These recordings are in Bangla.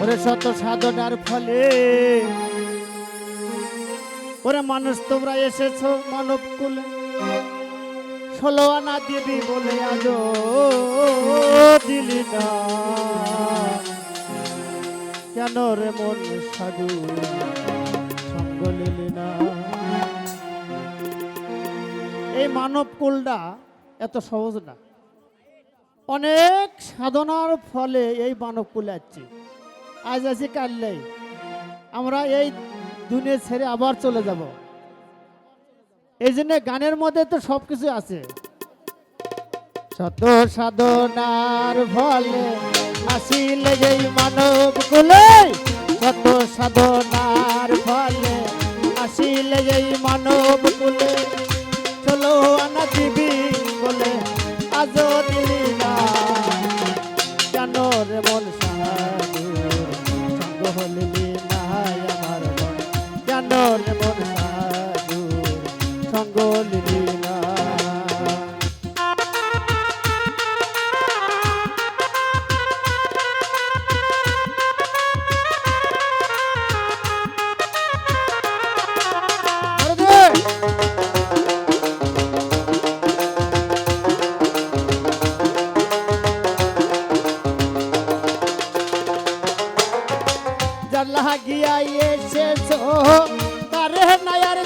ওরে শত সাধনার ফলে, ওরে মানুষ তোমরা এসেছ মানব কুলে ষোলো আনা দিবি বলে আজ দিলি না। কেন রে মন সাধু, সঙ্গ না? এই মানব কুলটা এত সহজ না। অনেক সাধনার ফলে এই মানব কুলে আসছি আজ আছি কাল নেই। আমরা এই দুনিয়া ছেড়ে আবার চলে যাব। এই জন্য গানের মধ্যে তো সব কিছু আছে সাধনার ফলে আসিলে যেই মানব কুলে সাধনার ফলে আসিলে যেই মানব কুলে চলো আনা দিবি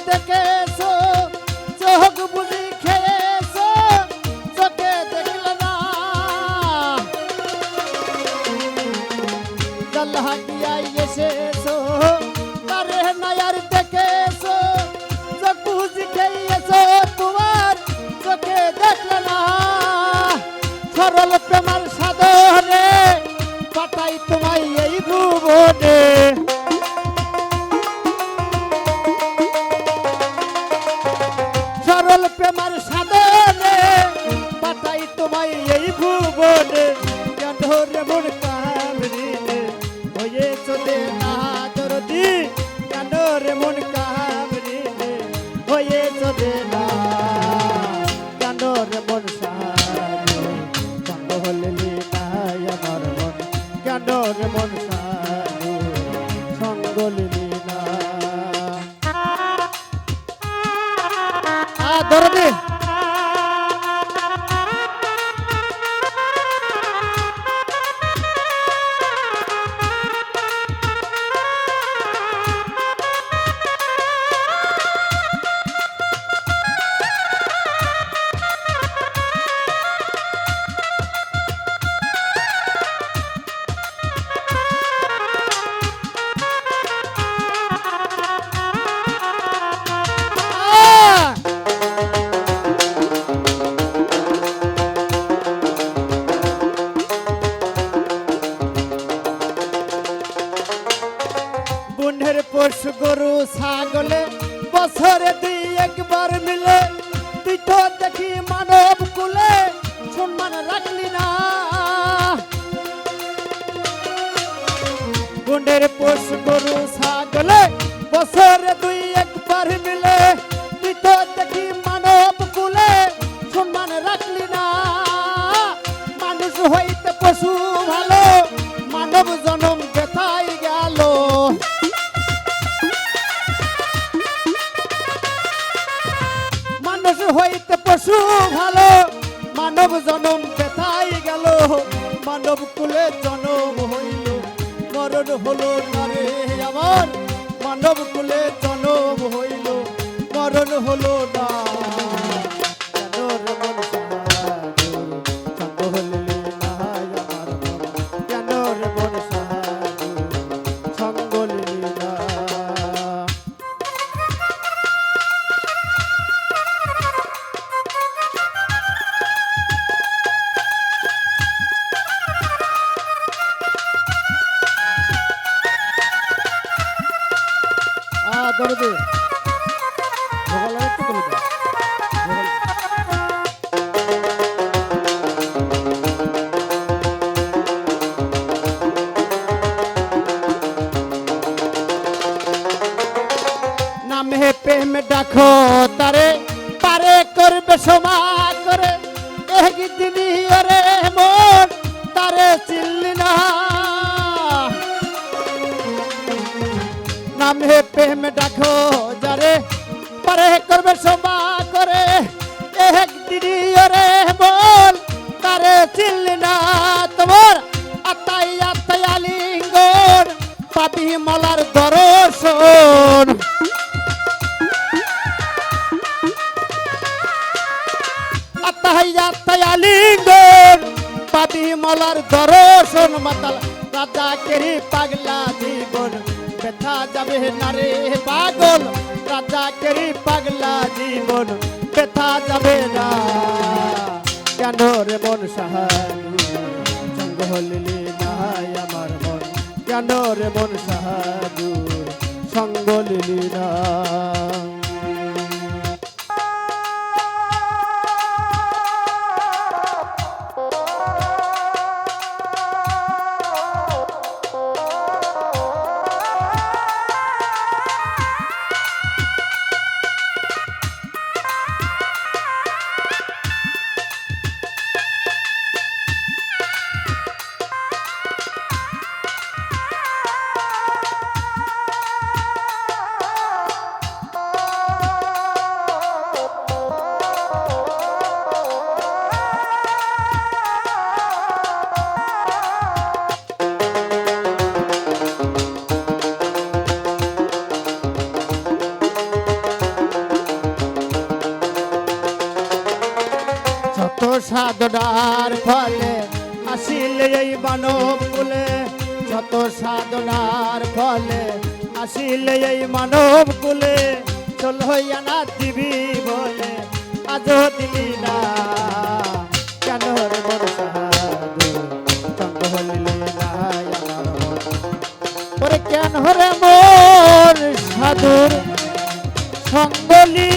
দেখেছ, চোখ বুঝি খেয়েছো, চোখে দেখল না। গিয়া এসেছ, তারে নায়ার দেখেছ, চোখ বুঝি খেয়েছো, তোমার চোখে দেখল না। সরল প্রেমার সাধনে পাঠাই তোমায় এই ভুবনে। চলে না দরদি কেন রে মন কামড়িনে হয়ে চলে না, কেন রে মন সাহায্য হলিলি নাই আমার রে পশু গরু ছাগলে হইতে পশু ভালো, মানব জনম বেথাই গেল। মানব কুলে জনম হইল, মরণ হলো নারে আমার মানব কুলে জনম হইল, মরণ হলো আ ধরে দে ভোগাল একটু করে দে নামে প্রেম ডাকো তারে পারে করবে সমা নামে প্রেম ডাকো যারে, পারে করবে সবা করে। এক দিদি ওরে বল, তারে চিনলি না তোমার আত্মাই আত্মাই আলিঙ্গন পাবি মলার দর্শন। আত্মাই আত্মাই আলিঙ্গন পাবি মলার দর্শন। মাতাল রাজা কেরি পাগলা জীবন। ব্যথা যাবে না রে পাগল। রাজা কেরি পাগলা জীবন, ব্যথা যাবে না। কেন রে মন সাহায্য সঙ্গ হলিলি নাই আমার মন। কেন রে মন সাহায্য সঙ্গ লিলি না সাধনার ফলে আসিল এই মানব কুলে। যত সাধনার ফলে আসিল এই মানব কুলে। চল হইয়া না দিবি বলে, আজ দিলি না। কেন সাধু কেন রে মোর সাধুর সঙ্গলি